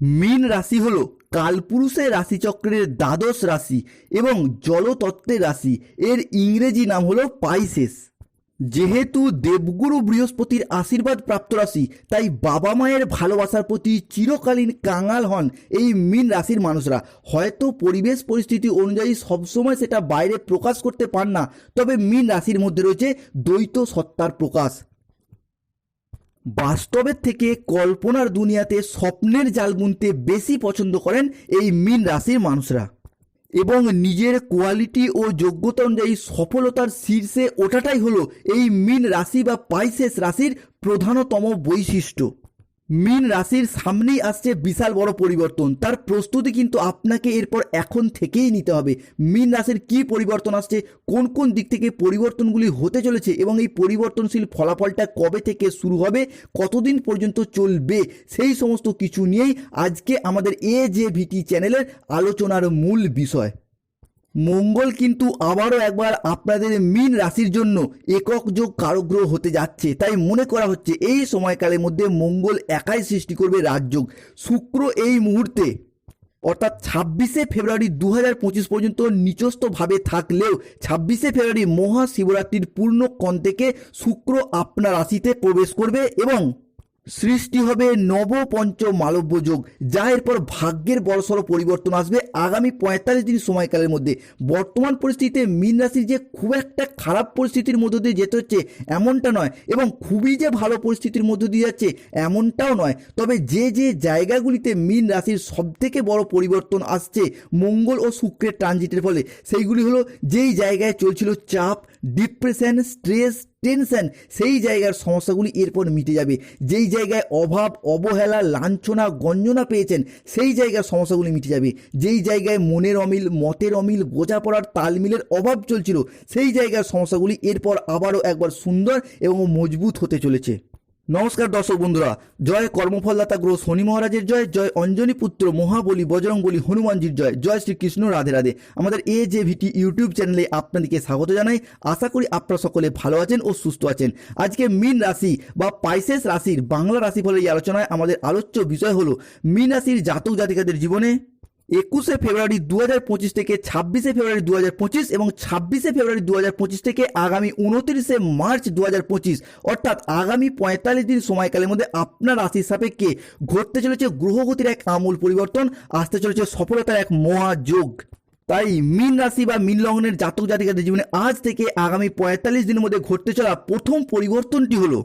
মীন রাশি হলো কালপুরুষের রাশিচক্রের দ্বাদশ রাশি এবং জলতত্ত্বের রাশি। এর ইংরেজি নাম হলো পাইসেস। যেহেতু দেবগুরু বৃহস্পতির আশীর্বাদ প্রাপ্ত রাশি, তাই বাবা মায়ের ভালোবাসার প্রতি চিরকালীন কাঙাল হন এই মীন রাশির মানুষরা। হয়তো পরিবেশ পরিস্থিতি অনুযায়ী সবসময় সেটা বাইরে প্রকাশ করতে পান না, তবে মীন রাশির মধ্যে রয়েছে দ্বৈত সত্তার প্রকাশ। বাস্তবের থেকে কল্পনার দুনিয়াতে স্বপ্নের জাল বুনতে বেশি পছন্দ করেন এই মিন রাশির মানুষরা। এবং নিজের কোয়ালিটি ও যোগ্যতা অনুযায়ী সফলতার শীর্ষে ওঠাটাই হলো এই মিন রাশি বা পাইসেস রাশির প্রধানতম বৈশিষ্ট্য। মীন রাশির সামনেই আসছে বিশাল বড় পরিবর্তন। তার প্রস্তুতি কিন্তু আপনাকে এরপর এখন থেকেই নিতে হবে। মীন রাশির কি পরিবর্তন আসছে, কোন কোন দিক থেকে পরিবর্তনগুলি হতে চলেছে এবং এই পরিবর্তনশীল ফলাফলটা কবে থেকে শুরু হবে, কতদিন পর্যন্ত চলবে, সেই সমস্ত কিছু নিয়েই আজকে আমাদের এ জে ভিটি চ্যানেলের আলোচনার মূল বিষয়। মঙ্গল কিন্তু আবারও একবার আপনাদের মীন রাশির জন্য একক যোগ কারগ্রহ হতে যাচ্ছে। তাই মনে করা হচ্ছে এই সময়কালের মধ্যে মঙ্গল একাই সৃষ্টি করবে রাজযোগ। শুক্র এই মুহূর্তে, অর্থাৎ ছাব্বিশে ফেব্রুয়ারি দু পঁচিশ পর্যন্ত নিচস্থভাবে থাকলেও ছাব্বিশে ফেব্রুয়ারি মহাশিবরাত্রির পূর্ণ কণ থেকে শুক্র আপনার রাশিতে প্রবেশ করবে এবং সৃষ্টি হবে নব পঞ্চ মালব্য যোগ যা এরপর ভাগ্যের বড়সড় পরিবর্তন আসবে আগামী পঁয়তাল্লিশ দিন সময়কালের মধ্যে। বর্তমান পরিস্থিতিতে মীন রাশির যে খুব একটা খারাপ পরিস্থিতির মধ্য দিয়ে যেতে হচ্ছে এমনটা নয় এবং খুবই যে ভালো পরিস্থিতির মধ্য দিয়ে যাচ্ছে এমনটাও নয়। তবে যে যে জায়গাগুলিতে মীন রাশির সবথেকে বড় পরিবর্তন আসছে, মঙ্গল ও শুক্রের ট্রানজিটের ফলে, সেইগুলি হলো যেই জায়গায় চলছিল চাপ ডিপ্রেশন স্ট্রেস টেনশন সেই জায়গার সমস্যাগুলি এরপর মিটে যাবে। যেই জায়গায় অভাব, অবহেলা, লাঞ্ছনা, গঞ্জনা পেয়েছেন, সেই জায়গার সমস্যাগুলি মিটে যাবে। যেই জায়গায় মনের অমিল, মতের অমিল বোঝাপড়ার তালমিলের অভাব চলছিল, সেই জায়গার সমস্যাগুলি এরপর আবারও একবার সুন্দর এবং মজবুত হতে চলেছে। নমস্কার দর্শক বন্ধুরা, জয় কর্মফলদাতা গ্রহ শনি মহারাজের জয় জয় অঞ্জনী পুত্র মহাবলী বজরং বলি হনুমানজির জয় জয় শ্রীকৃষ্ণ রাধে রাধে। আমাদের এ জে ভিটি ইউটিউব চ্যানেলে আপনাদেরকে স্বাগত জানাই। আশা করি আপনারা সকলে ভালো আছেন ও সুস্থ আছেন। আজকে মিন রাশি বা পাইসেস রাশির বাংলা রাশিফলের এই আলোচনায় আমাদের আলোচ্য বিষয় হলো, মিন রাশির জাতক জাতিকাদের জীবনে একুশে ফেব্রুয়ারি দু হাজার পঁচিশ থেকে ছাব্বিশে ফেব্রুয়ারি দু হাজার পঁচিশ এবং ছাব্বিশে ফেব্রুয়ারি দু হাজার পঁচিশ থেকে আগামী উনত্রিশে মার্চ দু হাজার পঁচিশ, অর্থাৎ আগামী পঁয়তাল্লিশ দিন সময়কালের মধ্যে আপনার রাশির সাপেক্ষে ঘটতে চলেছে গ্রহগতির এক আমূল পরিবর্তন, আসতে চলেছে সফলতার এক মহাযোগ। তাই মীন রাশি বা মীন লগ্নের জাতক জাতিকাদের জীবনে আজ থেকে আগামী পঁয়তাল্লিশ দিনের মধ্যে ঘটতে চলা প্রথম পরিবর্তনটি হলো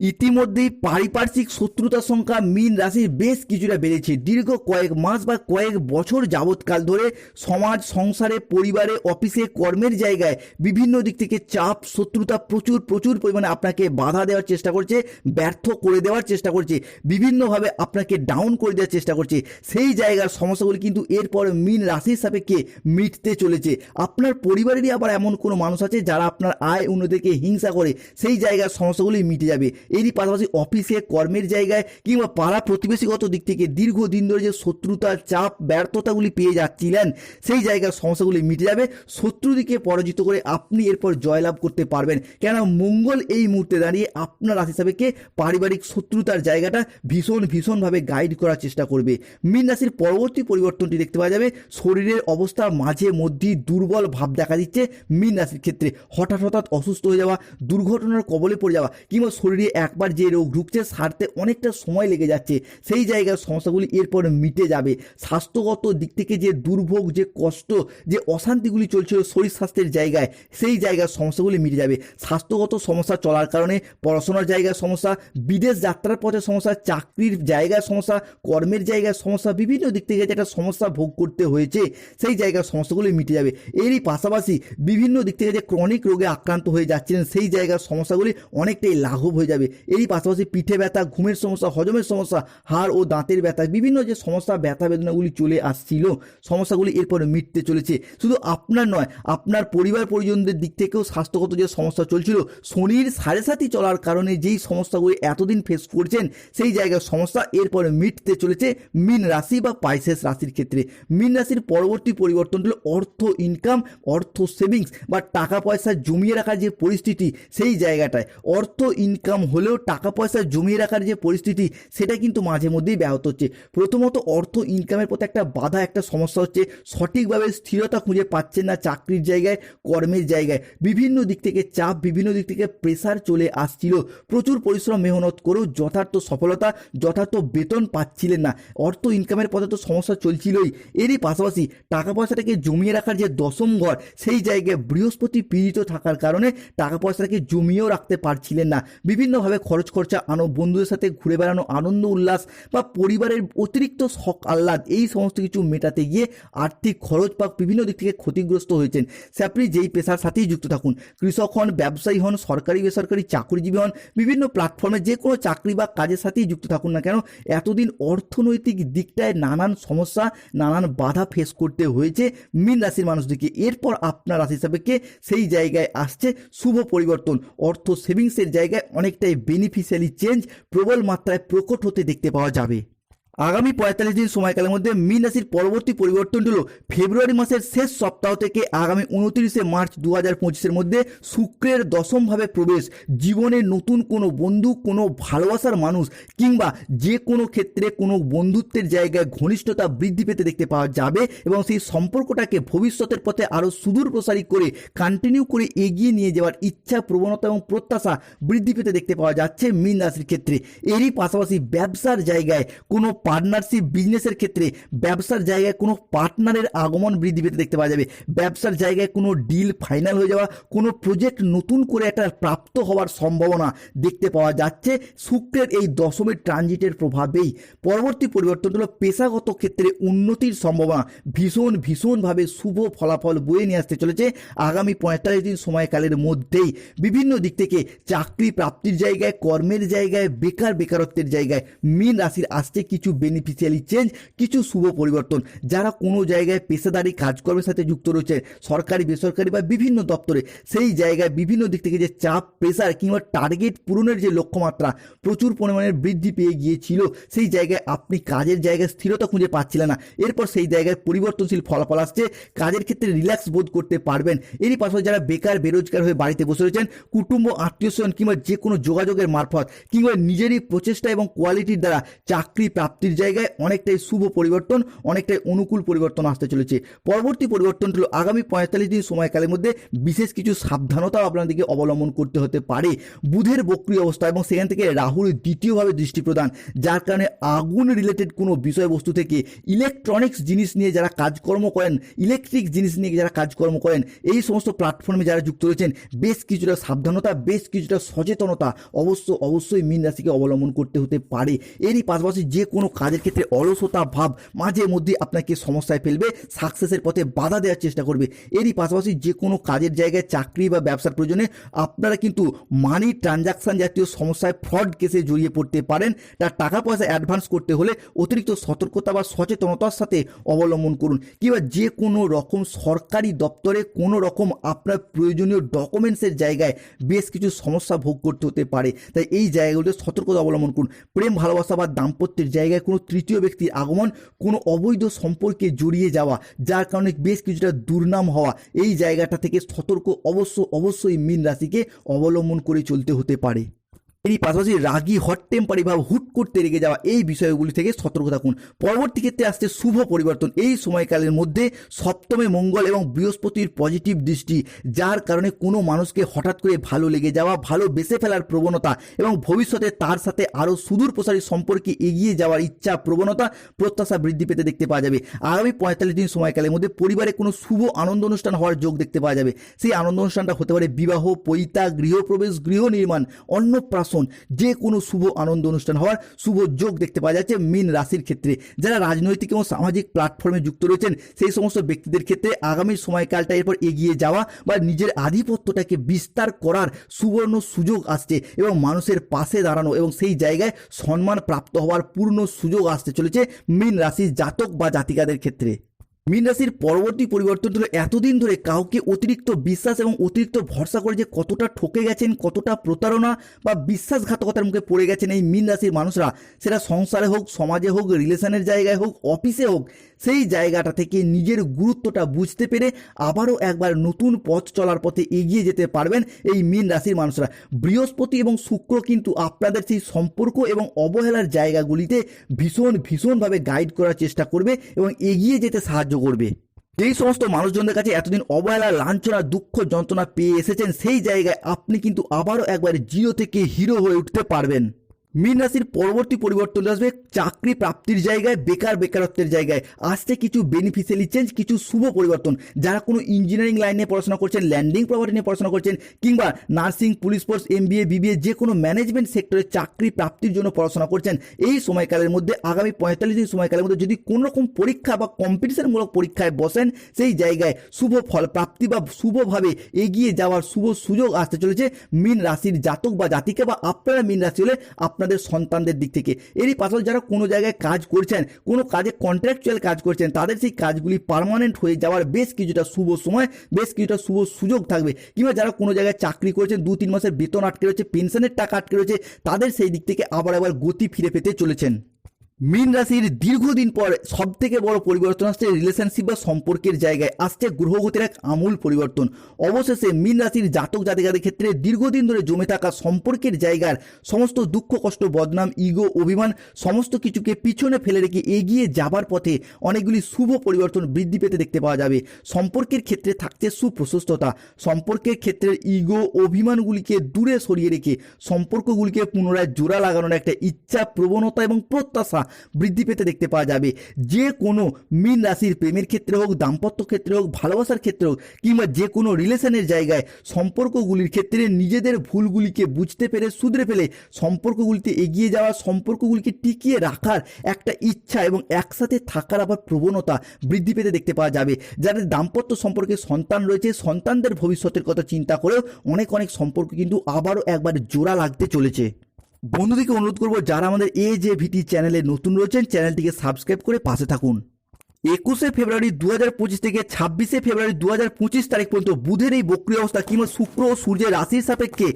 ইতিমধ্যেই পারিপার্শ্বিক শত্রুতার সংখ্যা মীন রাশির বেশ কিছুটা বেড়েছে। দীর্ঘ কয়েক মাস বা কয়েক বছর যাবৎকাল ধরে সমাজ, সংসারে, পরিবারে, অফিসে, কর্মের জায়গায় বিভিন্ন দিক থেকে চাপ, শত্রুতা প্রচুর প্রচুর পরিমাণে আপনাকে বাধা দেওয়ার চেষ্টা করছে, ব্যর্থ করে দেওয়ার চেষ্টা করছে, বিভিন্নভাবে আপনাকে ডাউন করে দেওয়ার চেষ্টা করছে। সেই জায়গার সমস্যাগুলি কিন্তু এরপর মীন রাশির সাপেক্ষে মিটতে চলেছে। আপনার পরিবারেরই আবার এমন কোনো মানুষ আছে যারা আপনার আয় উন্নতিকে হিংসা করে, সেই জায়গার সমস্যাগুলি মিটে যাবে। এরই পাশাপাশি অফিসে কর্মের জায়গায় কিংবা পাড়া প্রতিবেশীগত দিক থেকে দীর্ঘদিন ধরে যে শত্রুতা চাপ, ব্যর্থতাগুলি পেয়ে যাচ্ছিলেন, সেই জায়গার সমস্যাগুলি মিটে যাবে। শত্রুদিকে পরাজিত করে আপনি এরপর জয়লাভ করতে পারবেন। কেন মঙ্গল এই মুহূর্তে দাঁড়িয়ে আপনার রাশি সাপেক্ষে পারিবারিক শত্রুতার জায়গাটা ভীষণ, ভীষণভাবে গাইড করার চেষ্টা করবে। মীন রাশির পরবর্তী পরিবর্তনটি দেখতে পাওয়া যাবে। শরীরের অবস্থা মাঝে মধ্যেই দুর্বল ভাব দেখা দিচ্ছে মীন রাশির ক্ষেত্রে। হঠাৎ হঠাৎ অসুস্থ হয়ে যাওয়া, দুর্ঘটনার কবলে পড়ে যাওয়া কিংবা শরীরে একবার যে রোগ ঢুকছে সারতে অনেকটা সময় লেগে যাচ্ছে। সেই জায়গার সমস্যাগুলি এরপর মিটে যাবে। স্বাস্থ্যগত দিক থেকে যে দুর্ভোগ, যে কষ্ট, যে অশান্তিগুলি চলছিল শরীর স্বাস্থ্যের জায়গায়, সেই জায়গার সমস্যাগুলি মিটে যাবে। স্বাস্থ্যগত সমস্যা চলার কারণে পড়াশোনার জায়গার সমস্যা, বিদেশ যাত্রার পথে সমস্যা, চাকরির জায়গার সমস্যা, কর্মের জায়গার সমস্যা, বিভিন্ন দিক থেকে যেটা সমস্যা ভোগ করতে হয়েছে, সেই জায়গার সমস্যাগুলি মিটে যাবে। এরই পাশাপাশি বিভিন্ন দিক থেকে যে ক্রনিক রোগে আক্রান্ত হয়ে যাচ্ছিলেন, সেই জায়গার সমস্যাগুলি অনেকটাই লাঘব হয়ে যাবে। এরই পাশাপাশি পিঠে ব্যথা, ঘুমের সমস্যা, হজমের সমস্যা, হাড় ও দাঁতের ব্যথা, বিভিন্ন যে সমস্যা, ব্যথা বেদনাগুলি চলে আসছিল, সমস্যাগুলি এরপরে মিটতে চলেছে। শুধু আপনার নয়, আপনার পরিবার পরিজনদের দিক থেকেও স্বাস্থ্যগত যে সমস্যা চলছিল, শনির সাড়ে সাথই চলার কারণে যেই সমস্যাগুলি এতদিন ফেস করছেন, সেই জায়গার সমস্যা এরপরে মিটতে চলেছে মিন রাশি বা পাইসেস রাশির ক্ষেত্রে। মিন রাশির পরবর্তী পরিবর্তন হলো অর্থ ইনকাম অর্থ সেভিংস বা টাকা পয়সা জমিয়ে রাখার যে পরিস্থিতি, সেই জায়গাটায় অর্থ ইনকাম হলেও টাকা পয়সা জমিয়ে রাখার যে পরিস্থিতি, সেটা কিন্তু মাঝে মধ্যেই ব্যাহত হচ্ছে। প্রথমত, অর্থ ইনকামের পথে একটা বাধা, একটা সমস্যা হচ্ছে সঠিকভাবে স্থিরতা খুঁজে পাচ্ছেন না চাকরির জায়গায়, কর্মের জায়গায়। বিভিন্ন দিক থেকে চাপ, বিভিন্ন দিক থেকে প্রেসার চলে আসছিল। প্রচুর পরিশ্রম, মেহনত করেও যথার্থ সফলতা, যথার্থ বেতন পাচ্ছিলেন না। অর্থ ইনকামের পথে তো সমস্যা চলছিলই। এরই পাশাপাশি টাকা পয়সাটাকে জমিয়ে রাখার যে দশম ঘর, সেই জায়গায় বৃহস্পতি পীড়িত থাকার কারণে টাকা পয়সাটাকে জমিয়েও রাখতে পারছিলেন না। বিভিন্নভাবে খরচ খরচা, আনো বন্ধুদের সাথে ঘুরে বেড়ানো, আনন্দ, উল্লাস বা পরিবারের অতিরিক্ত শখ, আহ্লাদ, এই সমস্ত কিছু মেটাতে গিয়ে আর্থিক খরচ বা বিভিন্ন দিক থেকে ক্ষতিগ্রস্ত হয়েছেন। সে আপনি যেই পেশার সাথেই যুক্ত থাকুন, কৃষক হন, ব্যবসায়ী হন, সরকারি, বেসরকারি চাকরিজীবী হন, বিভিন্ন প্ল্যাটফর্মে যে কোনো চাকরি বা কাজের সাথেই যুক্ত থাকুন না কেন, এতদিন অর্থনৈতিক দিকটায় নানান সমস্যা, নানান বাধা ফেস করতে হয়েছে মীন রাশির মানুষদেরকে। এরপর আপনার রাশি সাপেক্ষে সেই জায়গায় আসছে, শুভ পরিবর্তন। অর্থ সেভিংসের জায়গায় বেনিফিশিয়ালি চেঞ্জ প্রবল মাত্রায় প্রকট হতে দেখতে পাওয়া যাবে। আগামী পঁয়তাল্লিশ দিন সময়কালের মধ্যে মীন রাশির পরবর্তী পরিবর্তনটি হল ফেব্রুয়ারি মাসের শেষ সপ্তাহ থেকে আগামী উনত্রিশে মার্চ দু হাজার পঁচিশের মধ্যে শুক্রের দশমভাবে প্রবেশ, জীবনে নতুন কোনো বন্ধু, কোনো ভালোবাসার মানুষ কিংবা যে কোনো ক্ষেত্রে কোনো বন্ধুত্বের জায়গায় ঘনিষ্ঠতা বৃদ্ধি পেতে দেখতে পাওয়া যাবে এবং সেই সম্পর্কটাকে ভবিষ্যতের পথে আরও সুদূর প্রসারী করে কন্টিনিউ করে এগিয়ে নিয়ে যাওয়ার ইচ্ছা, প্রবণতা এবং প্রত্যাশা বৃদ্ধি পেতে দেখতে পাওয়া যাচ্ছে মীন রাশির ক্ষেত্রে। এরই পাশাপাশি ব্যবসার জায়গায় কোনো পার্টনারশিপ বিজনেসের ক্ষেত্রে ব্যবসার জায়গায় কোনো পার্টনারের আগমন বৃদ্ধি পেতে দেখতে পাওয়া যাবে। ব্যবসার জায়গায় কোনো ডিল ফাইনাল হয়ে যাওয়া, কোনো প্রজেক্ট নতুন করে একটা প্রাপ্ত হওয়ার সম্ভাবনা দেখতে পাওয়া যাচ্ছে। শুক্রের এই দশমের ট্রানজিটের প্রভাবেই পরবর্তী পরিবর্তন হলো পেশাগত ক্ষেত্রে উন্নতির সম্ভাবনা ভীষণ, ভীষণভাবে শুভ ফলাফল বয়ে নিয়ে আসতে চলেছে। আগামী পঁয়তাল্লিশ দিন সময়কালের মধ্যেই বিভিন্ন দিক থেকে চাকরি প্রাপ্তির জায়গায়, কর্মের জায়গায়, বেকার, বেকারত্বের জায়গায় মীন রাশির আসছে কিছু বেনিফিশিয়ালি চেঞ্জ কিছু শুভ পরিবর্তন। যারা কোনো জায়গায় পেশাদারি কাজকর্মের সাথে যুক্ত রয়েছে, সরকারি, বেসরকারি বা বিভিন্ন দপ্তরে, সেই জায়গায় বিভিন্ন দিক থেকে যে চাপ প্রেসার কিংবা টার্গেট পূরণের যে লক্ষ্যমাত্রা প্রচুর পরিমাণে বৃদ্ধি পেয়ে গিয়েছিল, সেই জায়গায় আপনি কাজের জায়গায় স্থিরতা খুঁজে পাচ্ছিলেন না। এরপর সেই জায়গায় পরিবর্তনশীল ফলাফল আসছে, কাজের ক্ষেত্রে রিল্যাক্স বোধ করতে পারবেন। এরই পাশাপাশি যারা বেকার, বেরোজগার হয়ে বাড়িতে বসে রয়েছেন, কুটুম্ব, আত্মীয় স্বজন কিংবা যে কোনো যোগাযোগের মারফত কিংবা নিজেরই প্রচেষ্টা এবং কোয়ালিটির দ্বারা চাকরি প্রাপ্তির জায়গায় অনেকটাই শুভ পরিবর্তন, অনেকটাই অনুকূল পরিবর্তন আসতে চলেছে। পরবর্তী পরিবর্তন হলো আগামী পঁয়তাল্লিশ দিন সময়কালের মধ্যে বিশেষ কিছু সাবধানতাও আপনাদেরকে অবলম্বন করতে হতে পারে। বুধের বক্রি অবস্থা এবং সেখান থেকে রাহুর দ্বিতীয়ভাবে দৃষ্টি প্রদান, যার কারণে আগুন রিলেটেড কোনো বিষয়বস্তু থেকে ইলেকট্রনিক্স জিনিস নিয়ে যারা কাজকর্ম করেন ইলেকট্রিক জিনিস নিয়ে যারা কাজকর্ম করেন, এই সমস্ত প্ল্যাটফর্মে যারা যুক্ত রয়েছেন, বেশ কিছুটা সাবধানতা, বেশ কিছুটা সচেতনতা অবশ্য অবশ্যই মীন রাশিকে অবলম্বন করতে হতে পারে। এরই পাশাপাশি যে কোনো কাজের ক্ষেত্রে অলসতা, ভাব মাঝে মধ্যে আপনাকে সমস্যায় ফেলবে সাকসেসের পথে বাধা দেওয়ার চেষ্টা করবে। এরই পাশাপাশি যে কোনো কাজের জায়গায় চাকরি বা ব্যবসার প্রয়োজনে আপনারা কিন্তু মানি ট্রানজাকশন জাতীয় সমস্যায় ফ্রড কেসে জড়িয়ে পড়তে পারেন। তার টাকা পয়সা অ্যাডভান্স করতে হলে অতিরিক্ত সতর্কতা বা সচেতনতার সাথে অবলম্বন করুন কিংবা যে কোনো রকম সরকারি দপ্তরে কোনো রকম আপনার প্রয়োজনীয় ডকুমেন্টসের জায়গায় বেশ কিছু সমস্যা ভোগ করতে হতে পারে। তাই এই জায়গাগুলোতে সতর্কতা অবলম্বন করুন। প্রেম, ভালোবাসা বা দাম্পত্যের জায়গায় কোনো তৃতীয় ব্যক্তির আগমন, কোনো অবৈধ সম্পর্কে জড়িয়ে যাওয়া, যার কারণে বেশ কিছুটা দুর্নাম হওয়া, এই জায়গাটা থেকে সতর্ক অবশ্য, অবশ্যই মীন রাশিকে অবলম্বন করে চলতে হতে পারে। এরই পাশাপাশি রাগি হট টেম্পারি ভাব হুট করতে রেগে যাওয়া এই বিষয়গুলি থেকে সতর্ক থাকুন। পরবর্তী ক্ষেত্রে আসছে শুভ পরিবর্তন। এই সময়কালের মধ্যে সপ্তমে মঙ্গল এবং বৃহস্পতির পজিটিভ দৃষ্টি, যার কারণে কোনো মানুষকে হঠাৎ করে ভালো লেগে যাওয়া, ভালো বেসে ফেলার প্রবণতা এবং ভবিষ্যতে তার সাথে আরও সুদূর প্রসারী সম্পর্কে এগিয়ে যাওয়ার ইচ্ছা, প্রবণতা, প্রত্যাশা বৃদ্ধি পেতে দেখতে পাওয়া যাবে। আগামী পঁয়তাল্লিশ দিন সময়কালের মধ্যে পরিবারে কোনো শুভ আনন্দ অনুষ্ঠান হওয়ার যোগ দেখতে পাওয়া যাবে। সেই আনন্দ অনুষ্ঠানটা হতে পারে বিবাহ পৈতা গৃহপ্রবেশ, গৃহ নির্মাণ অন্নপ্রাশন যে কোনো শুভ আনন্দ অনুষ্ঠান হওয়ার শুভ যোগ দেখতে পাওয়া যাচ্ছে মীন রাশির ক্ষেত্রে। যারা রাজনৈতিক এবং সামাজিক প্ল্যাটফর্মে যুক্ত রয়েছেন, সেই সমস্ত ব্যক্তিদের ক্ষেত্রে আগামী সময়কালটা এরপর এগিয়ে যাওয়া বা নিজের আধিপত্যটাকে বিস্তার করার সুবর্ণ সুযোগ আসছে এবং মানুষের পাশে দাঁড়ানো এবং সেই জায়গায় সম্মান প্রাপ্ত হওয়ার পূর্ণ সুযোগ আসতে চলেছে মীন রাশির জাতক বা জাতিকাদের ক্ষেত্রে। মীন রাশির পরবর্তী পরিবর্তন হলো এতদিন ধরে কাউকে অতিরিক্ত বিশ্বাস এবং অতিরিক্ত ভরসা করে যে কতটা ঠকে গেছেন, কতটা প্রতারণা বা বিশ্বাসঘাতকতার মুখে পড়ে গেছেন এই মীন রাশির মানুষরা, সেটা সংসারে হোক, সমাজে হোক রিলেশনের জায়গায় হোক অফিসে হোক সেই জায়গাটা থেকে নিজের গুরুত্বটা বুঝতে পেরে আবারও একবার নতুন পথ চলার পথে এগিয়ে যেতে পারবেন এই মীন রাশির মানুষরা। বৃহস্পতি এবং শুক্র কিন্তু আপনাদের সেই সম্পর্ক এবং অবহেলার জায়গাগুলিতে ভীষণ, ভীষণভাবে গাইড করার চেষ্টা করবে এবং এগিয়ে যেতে সাহায্য করবে। যেই সমস্ত মানুষজনদের কাছে এতদিন অবহেলা, লাঞ্ছনা, দুঃখ, যন্ত্রণা পেয়ে এসেছেন, সেই জায়গায় আপনি কিন্তু আবারও একবার জিরো থেকে হিরো হয়ে উঠতে পারবেন। মীন রাশির পরবর্তী পরিবর্তন আসবে, চাকরি প্রাপ্তির জায়গায়, বেকার বেকারত্বের জায়গায়। আসছে কিছু বেনিফিশিয়ালি চেঞ্জ কিছু শুভ পরিবর্তন। যারা কোনো ইঞ্জিনিয়ারিং লাইনে পড়াশোনা করছেন ল্যান্ডিং প্রপার্টি নিয়ে পড়াশোনা করছেন, কিংবা nursing police force M MBA BBA যে কোনো ম্যানেজমেন্ট সেক্টরে চাকরি প্রাপ্তির জন্য পড়াশোনা করছেন, এই সময়কালের মধ্যে, আগামী পঁয়তাল্লিশ দিন সময়কালের মধ্যে যদি কোনো রকম পরীক্ষা বা কম্পিটিশনমূলক পরীক্ষায় বসেন, সেই জায়গায় শুভ ফল প্রাপ্তি বা শুভভাবে এগিয়ে যাওয়ার শুভ সুযোগ আসতে চলেছে মীন রাশির জাতক বা জাতিকে বা আপনারা মীন রাশি হলে আপনাদের সন্তানদের দিক থেকে। এরই পাশাপাশি যারা কোনো জায়গায় কাজ করছেন, কোনো কাজে কন্ট্রাকচুয়াল কাজ করছেন, তাদের সেই কাজগুলি পারমানেন্ট হয়ে যাওয়ার বেশ কিছুটা শুভ সময়, বেশ কিছুটা শুভ সুযোগ থাকবে। কিংবা যারা কোনো জায়গায় চাকরি করেছেন দু তিন মাসের বেতন আটকে রয়েছে পেনশনের টাকা আটকে রয়েছে, তাদের সেই দিক থেকে আবার আবার গতি ফিরে পেতে চলেছেন। মীন রাশির দীর্ঘদিন পর সব থেকে বড় পরিবর্তন আসছে রিলেশনশিপ বা সম্পর্কের জায়গায়। আসছে গ্রহগতির এক আমূল পরিবর্তন। অবশেষে মীন রাশির জাতক জাতিকাদের ক্ষেত্রে দীর্ঘদিন ধরে জমে থাকা সম্পর্কের জায়গার সমস্ত দুঃখ, কষ্ট, বদনাম ইগো অভিমান সমস্ত কিছুকে পিছনে ফেলে রেখে এগিয়ে যাবার পথে অনেকগুলি শুভ পরিবর্তন বৃদ্ধি পেতে দেখতে পাওয়া যাবে। সম্পর্কের ক্ষেত্রে থাকছে সুপ্রশস্ততা। সম্পর্কের ক্ষেত্রে ইগো অভিমানগুলিকে দূরে সরিয়ে রেখে সম্পর্কগুলিকে পুনরায় জোড়া লাগানোর একটা ইচ্ছা প্রবণতা এবং প্রত্যাশা বৃদ্ধি পেতে দেখতে পাওয়া যাবে। যে কোনো মীন রাশির প্রেমের ক্ষেত্রে হোক, দাম্পত্য ক্ষেত্রে হোক, ভালোবাসার ক্ষেত্রে হোক, কিংবা যে কোনো রিলেশনের জায়গায় সম্পর্কগুলির ক্ষেত্রে নিজেদের ভুলগুলিকে বুঝতে পেরে শুধরে ফেলে সম্পর্কগুলিতে এগিয়ে যাওয়া, সম্পর্কগুলিকে টিকিয়ে রাখার একটা ইচ্ছা এবং একসাথে থাকার আবার প্রবণতা বৃদ্ধি পেতে দেখতে পাওয়া যাবে। যাদের দাম্পত্য সম্পর্কে সন্তান রয়েছে, সন্তানদের ভবিষ্যতের কথা চিন্তা করেও অনেক অনেক সম্পর্ক কিন্তু আবারও একবার জোড়া লাগতে চলেছে। বন্ধুদেরকে অনুরোধ করব, যারা আমাদের এ যে ভিটি চ্যানেলে নতুন রয়েছেন, চ্যানেলটিকে সাবস্ক্রাইব করে পাশে থাকুন। একুশে ফেব্রুয়ারি দু হাজার পঁচিশ থেকে ছাব্বিশে ফেব্রুয়ারি দু হাজার পঁচিশ তারিখ পর্যন্ত বুধের এই বক্রিয় অবস্থা কিংবা শুক্র ও সূর্যের রাশির সাপেক্ষে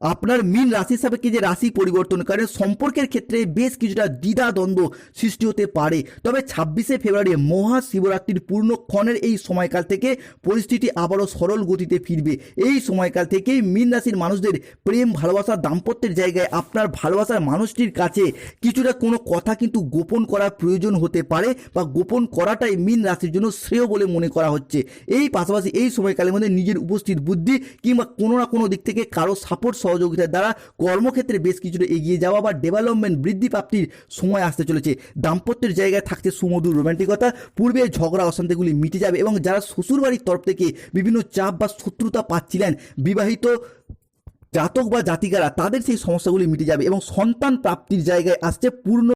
আপনার মীন রাশির সাপেক্ষে যে রাশি পরিবর্তন করে, সম্পর্কের ক্ষেত্রে বেশ কিছুটা দ্বিধা দ্বন্দ্ব সৃষ্টি হতে পারে। তবে ছাব্বিশে ফেব্রুয়ারি মহাশিবরাত্রির পূর্ণক্ষণের এই সময়কাল থেকে পরিস্থিতি আবারও সরল গতিতে ফিরবে। এই সময়কাল থেকেই মীন রাশির মানুষদের প্রেম, ভালোবাসা, দাম্পত্যের জায়গায় আপনার ভালোবাসার মানুষটির কাছে কিছুটা কোনো কথা কিন্তু গোপন করার প্রয়োজন হতে পারে বা গোপন করাটাই মিন রাশির জন্য শ্রেয় বলে মনে করা হচ্ছে। এই পাশাপাশি এই সময়কালের মধ্যে নিজের উপস্থিত বুদ্ধি কিংবা কোনো না কোনো দিক থেকে কারও সাপোর্ট সহযোগিতার দ্বারা কর্মক্ষেত্রে বেশ কিছুটা এগিয়ে যাওয়া বা ডেভেলপমেন্ট বৃদ্ধি প্রাপ্তির সময় আসতে চলেছে। দাম্পত্যের জায়গায় থাকছে সুমধুর রোম্যান্টিকতা পূর্বে ঝগড়া অশান্তিগুলি মিটে যাবে এবং যারা শ্বশুরবাড়ির তরফ থেকে বিভিন্ন চাপ বা শত্রুতা পাচ্ছিলেন, বিবাহিত জাতক বা জাতিকারা, তাদের সেই সমস্যাগুলি মিটে যাবে এবং সন্তান প্রাপ্তির জায়গায় আসছে পূর্ণ